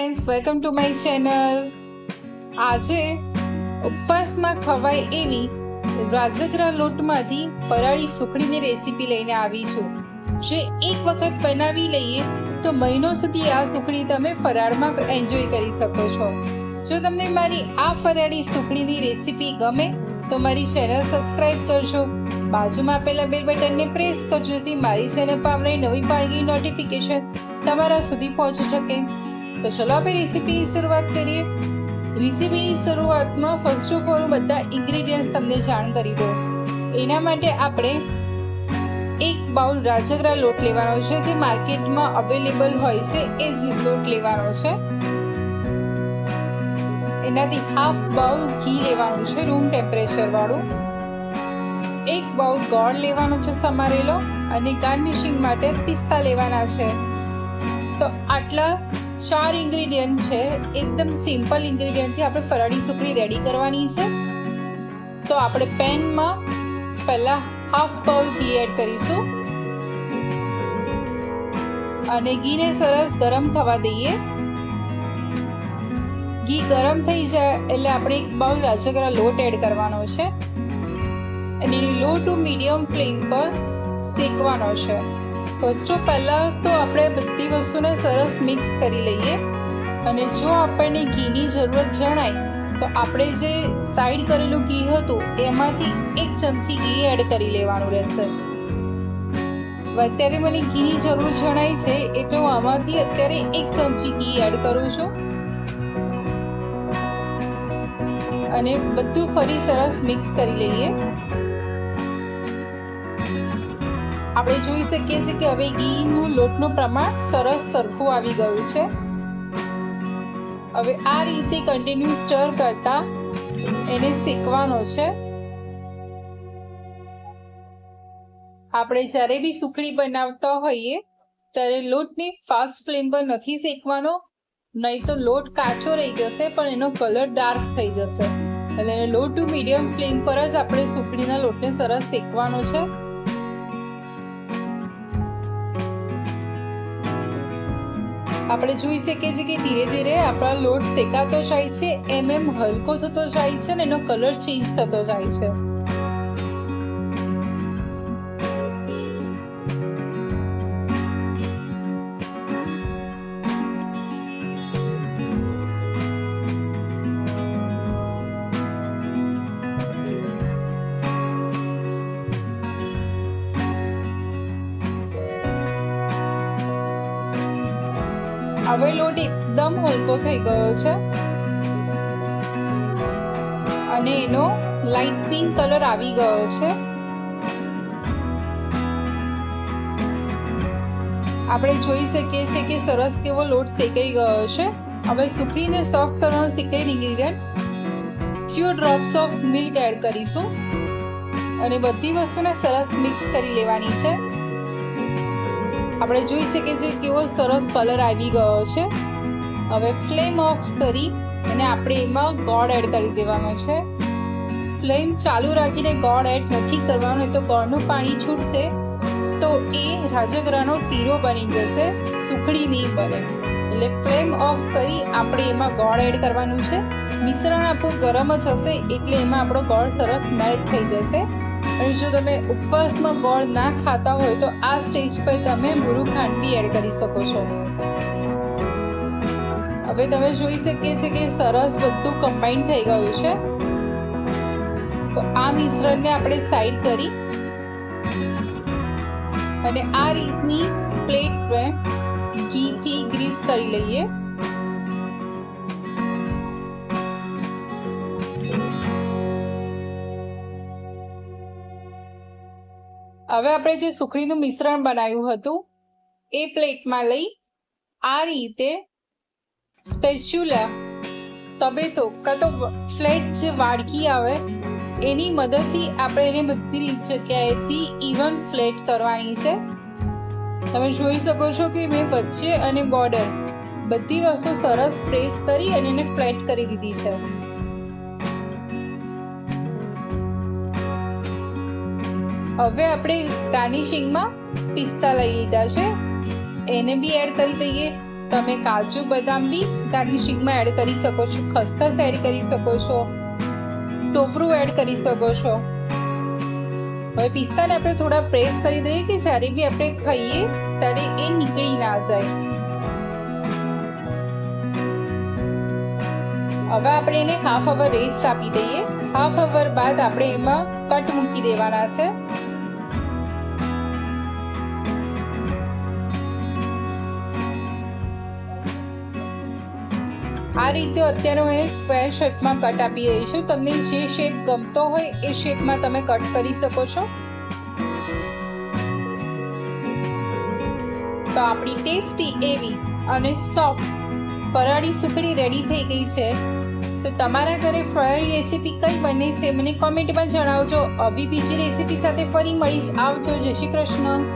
Friends welcome to my channel આજે ઉપવાસમાં ખવાય એવી રાજગરા લોટમાંથી ફરાળી સુખડીની રેસીપી લઈને આવી છું. જે એક વખત બનાવી લઈએ તો મહિનો સુધી આ સુખડી તમે ફરાળમાં એન્જોય કરી શકો છો. જો તમને મારી આ ફરાળી સુખડીની રેસીપી ગમે, તો મારી ચેનલ સબસ્ક્રાઇબ કરજો. બાજુમાં આપેલા બેલ બટનને પ્રેસ કરજો જેથી મારી ચેનલ પર આવનારી નવી વાનગી નોટિફિકેશન તમારા સુધી પહોંચી શકે. તો ચલો આપણે રેસીપીની શરૂઆત કરીએ. રેસીપીની શરૂઆતમાં ફર્સ્ટ ઓફ ઓલ બધા ઇન્ગ્રેડિયન્ટ્સ તમને જાણ કરી દો એના માટે આપણે એક બાઉલ રાજગરા લોટ લેવાનો છે, જે માર્કેટમાં અવેલેબલ હોય છે, એ જ લોટ લેવાનો છે. એનાથી હાફ બાઉલ ઘી લેવાનું છે રૂમ ટેમ્પરેચર વાળું. એક બાઉલ ગોળ લેવાનો છે સમારેલો, અને ગાર્નિશિંગ માટે પિસ્તા લેવાના છે. તો આટલા ચાર ઇન્ગ્રેડિયન્ટ છે. એકદમ સિમ્પલ ઇન્ગ્રેડિયન્ટથી આપણે ફરાળી સુખડી રેડી કરવાની છે. તો આપણે પેનમાં પહેલા હાફ પાવ ઘી એડ કરીશું. અને ઘીને સરસ ગરમ થવા દઈએ. ઘી ગરમ થઈ જાય એટલે આપણે એક બાઉલ રાજગરા લોટ એડ કરવાનો છે. અને લો ટુ મીડિયમ ફ્લેમ પર શેકવાનો છે. ફર્સ્ટ ઓફ પહેલાં તો આપણે બધી વસ્તુને સરસ મિક્સ કરી લઈએ અને જો આપણને ઘીની જરૂરત જણાય, તો આપણે જે સાઈડ કરેલું ઘી હતું, એમાંથી એક ચમચી ઘી એડ કરી લેવાનું રહેશે. અત્યારે મને ઘીની જરૂર જણાય છે, એટલે હું આમાંથી અત્યારે એક ચમચી ઘી એડ કરું છું. અને બધું ફરી સરસ મિક્સ કરી લઈએ. આપણે જોઈ શકીએ છીએ કે હવે ઘીનું લોટનું પ્રમાણ સરસ સરખું આવી ગયું છે. હવે આ રીતે કન્ટિન્યુ સ્ટર કરતા એને શેકવાનો છે. આપણે જ્યારે બી સુખડી બનાવતા હોઈએ, ત્યારે લોટને ફાસ્ટ ફ્લેમ પર નથી શેકવાનો, નહીં તો લોટ કાચો રહી જશે, પણ એનો કલર ડાર્ક થઈ જશે. એટલે લો ટુ મીડિયમ ફ્લેમ પર જ આપણે સુખડીના લોટને સરસ શેકવાનો છે. આપણે જોઈ શકીએ છીએ કે ધીરે ધીરે આપણા લોટ શેકાતો જાય છે, એમ એમ હલકો થતો જાય છે ને એનો કલર ચેન્જ થતો જાય છે. હવે લોટ એકદમ હલકો થઈ ગયો છે. અને એનો લાઇટ પિંક કલર આવી ગયો છે. આપણે જોઈ શકીએ છીએ કે સરસ કેવો લોટ શેકાઈ ગયો છે. હવે સુખડીને સોફ્ટ કરવાનો secret ingredient few drops of milk add કરીશું. અને બધી વસ્તુને સરસ મિક્સ કરી લેવાની છે. આપણે જોઈ શકીએ છીએ કેવો સરસ કલર આવી ગયો છે. હવે ફ્લેમ ઓફ કરી અને આપણે એમાં ગોળ એડ કરી દેવાનો છે. ફ્લેમ ચાલુ રાખીને ગોળ એડ નથી કરવાનો તો ગોળનું પાણી છૂટશે. તો એ રાજગરાનો શીરો બની જશે, સુખડી નહીં બને. એટલે ફ્લેમ ઓફ કરી આપણે એમાં ગોળ એડ કરવાનું છે. મિશ્રણ આપણું ગરમ જ હશે, એટલે એમાં આપણો ગોળ સરસ મેલ્ટ થઈ જશે. અને જો તમે ઉપવાસમાં ગોળ ના ખાતા હોય તો આ સ્ટેજ પર તમે મૂરું ખાંડ બી એડ કરી શકો છો. હવે તમે જોઈ શકીએ છીએ કે સરસ બધું કમ્બાઈન થઈ ગયું છે. તો આ મિશ્રણને આપણે સાઈડ કરી અને આ રીતની પ્લેટ ઘીથી ગ્રીસ કરી લઈએ. હવે આપણે જે સુખડીનું મિશ્રણ બનાવ્યું હતું, એ પ્લેટમાં લઈ આ રીતે સ્પેચ્યુલા તબેતો કાં તો ફ્લેટ જે વાડકી આવે, એની મદદથી આપણે એને બધી જગ્યાએથી ઇવન ફ્લેટ કરવાની છે. તમે જોઈ શકો છો કે મેં વચ્ચે અને બોર્ડર બધી વસ્તુ સરસ પ્રેસ કરી અને એને ફ્લેટ કરી દીધી છે. હવે આપણે ગાર્નિશિંગમાં પિસ્તા લઈ લીધા છે. એને બી એડ કરી દઈએ. તમે કાજુ, બદામ બી ગાર્નિશિંગમાં એડ કરી શકો છો. ખસખસ એડ કરી શકો છો. ટોપરું એડ કરી શકો છો. હવે પિસ્તાને આપણે થોડા પ્રેસ કરી દઈએ કે જ્યારે બી આપણે ખાઈએ ત્યારે એ નીકળી ના જાય. હવે આપણે એને હાફ અવર રેસ્ટ આપી દઈએ. હાફ અવર બાદ આપણે એમાં કટ મૂકી દેવાના છે. આ રીતે અત્યારે હું એ સ્ક્વેર શેપમાં કટ આપી રહી છું. તમને જે શેપ ગમતો હોય એ શેપમાં તમે કટ કરી શકો છો. તો આપણી ટેસ્ટી એવી અને સોફ્ટ ફરાળી સુખડી રેડી થઈ ગઈ છે. તો તમારા ઘરે ફરાળી રેસીપી કઈ બને છે મને કોમેન્ટમાં જણાવજો. આવી બીજી રેસીપી સાથે ફરી મળીશ. આવજો. જય શ્રી કૃષ્ણ.